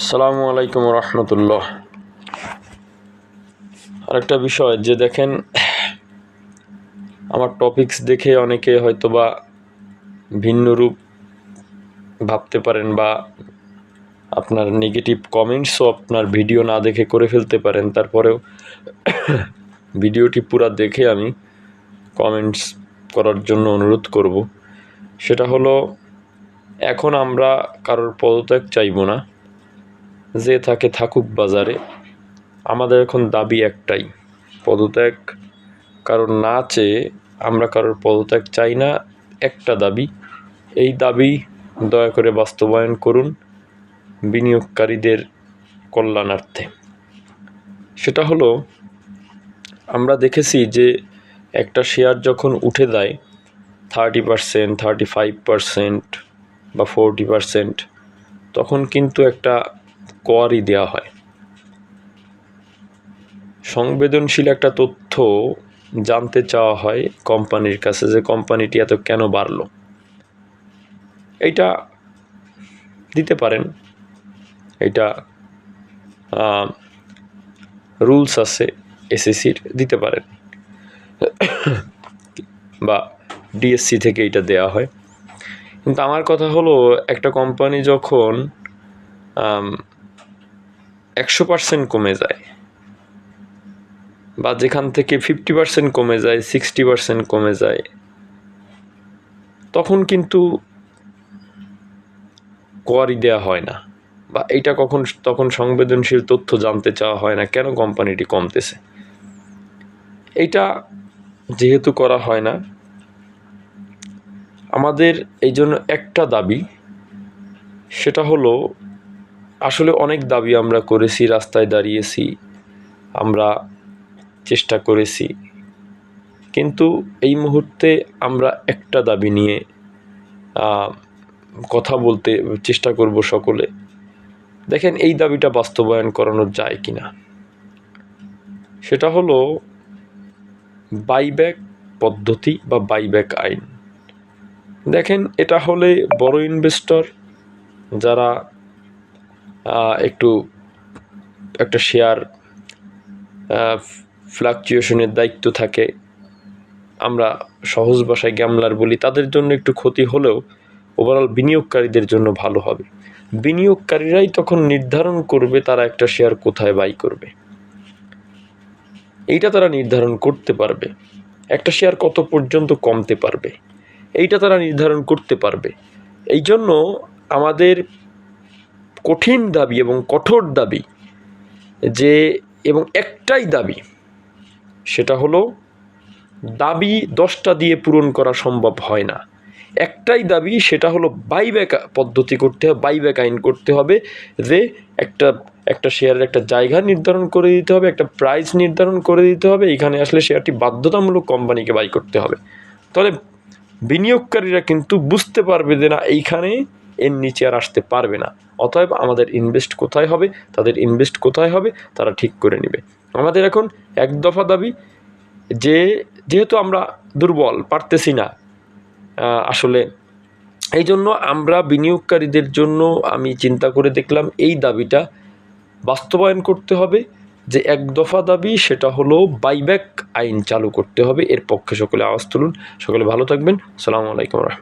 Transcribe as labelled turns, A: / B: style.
A: আসসালামু আলাইকুম রহমতুল্লাহ। আরেকটা বিষয়, যে দেখেন, আমার টপিকস দেখে অনেকে হয়তো বা ভিন্ন রূপ ভাবতে পারেন বা আপনার নেগেটিভ কমেন্টসও আপনার ভিডিও না দেখে করে ফেলতে পারেন। তারপরেও ভিডিওটি পুরা দেখে আমি কমেন্টস করার জন্য অনুরোধ করব। সেটা হলো, এখন আমরা কারোর পদত্যাগ চাইব না। যে থাকে থাকুক বাজারে, আমাদের এখন দাবি একটাই, পদত্যাগ। কারোর না চেয়ে আমরা কারোর পদত্যাগ চাই না, একটা দাবি। এই দাবি দয়া করে বাস্তবায়ন করুন বিনিয়োগকারীদের কল্যাণার্থে। সেটা হলো, আমরা দেখেছি যে একটা শেয়ার যখন উঠে দেয় thirty percent thirty five percent বা ফোরটি পারসেন্ট তখন কিন্তু একটা কোয়ারি দেওয়া হয়। সংবেদনশীল একটা তথ্য জানতে চাওয়া হয় কোম্পানির কাছে যে কোম্পানিটি এত কেন বাড়ল। এইটা দিতে পারেন। এটা রুলস আছে এসএসসির দিতে পারেন। বা ডিএসসি থেকে এটা দেওয়া হয়। কিন্তু আমার কথা হলো, একটা কোম্পানি যখন একশো পার্সেন্ট কমে যায়। বা যেখান থেকে ফিফটি পার্সেন্ট কমে যায় সিক্সটি পার্সেন্ট কমে যায়, তখন কিন্তু কোয়ারি দেওয়া হয় না। বা এইটা কখন, তখন সংবেদনশীল তথ্য জানতে চাওয়া হয় না, কেন কোম্পানিটি কমতেছে? এইটা যেহেতু করা হয় না, আমাদের এই জন্য একটা দাবি, সেটা হলো আসলে অনেক দাবি আমরা করেছি, রাস্তায় দাঁড়িয়েছি, আমরা চেষ্টা করেছি। কিন্তু এই মুহূর্তে আমরা একটা দাবি নিয়ে কথা বলতে চেষ্টা করব সকলে। দেখেন, এই দাবিটা বাস্তবায়ন করানো যায় কি না সেটা হলো বাইব্যাক পদ্ধতি বা বাইব্যাক আইন। দেখেন, এটা হলে বড় ইনভেস্টর যারা একটু একটা শেয়ার ফ্লাকচুয়েশনের দায়িত্ব থাকে। আমরা সহজ ভাষায় গ্যামলার বলি, তাদের জন্য একটু ক্ষতি হলেও ওভারঅল বিনিয়োগকারীদের জন্য ভালো হবে। বিনিয়োগকারীরাই তখন নির্ধারণ করবে তারা একটা শেয়ার কোথায় বাই করবে। এইটা তারা নির্ধারণ করতে পারবে। একটা শেয়ার কত পর্যন্ত কমতে পারবে? এইটা তারা নির্ধারণ করতে পারবে। এই জন্য আমাদের কঠিন দাবি এবং কঠোর দাবি যে এবং একটাই দাবি, সেটা হলো দাবি দশটা দিয়ে পূরণ করা সম্ভব হয় না। একটাই দাবি, সেটা হলো বাইব্যাক পদ্ধতি করতে হবে বাইব্যাক আইন করতে হবে যে একটা একটা শেয়ারের একটা জায়গা নির্ধারণ করে দিতে হবে, একটা প্রাইস নির্ধারণ করে দিতে হবে, এখানে আসলে শেয়ারটি বাধ্যতামূলক কোম্পানিকে বাই করতে হবে। তাহলে বিনিয়োগকারীরা কিন্তু বুঝতে পারবে যে না, এইখানে এর নিচে আর আসতে পারবে না। অতএব আমাদের ইনভেস্ট কোথায় হবে? তাদের ইনভেস্ট কোথায় হবে? তারা ঠিক করে নেবে। আমাদের এখন এক দফা দাবি যে, যেহেতু আমরা দুর্বল, পারতেছি না আসলে এই জন্য আমরা বিনিয়োগকারীদের জন্য আমি চিন্তা করে দেখলাম এই দাবিটা বাস্তবায়ন করতে হবে। যে এক দফা দাবি সেটা হলো বাইব্যাক আইন চালু করতে হবে। এর পক্ষে সকলে আওয়াজ তুলুন। সকলে ভালো থাকবেন। সালামু আলাইকুম রহমতুল্লাহ।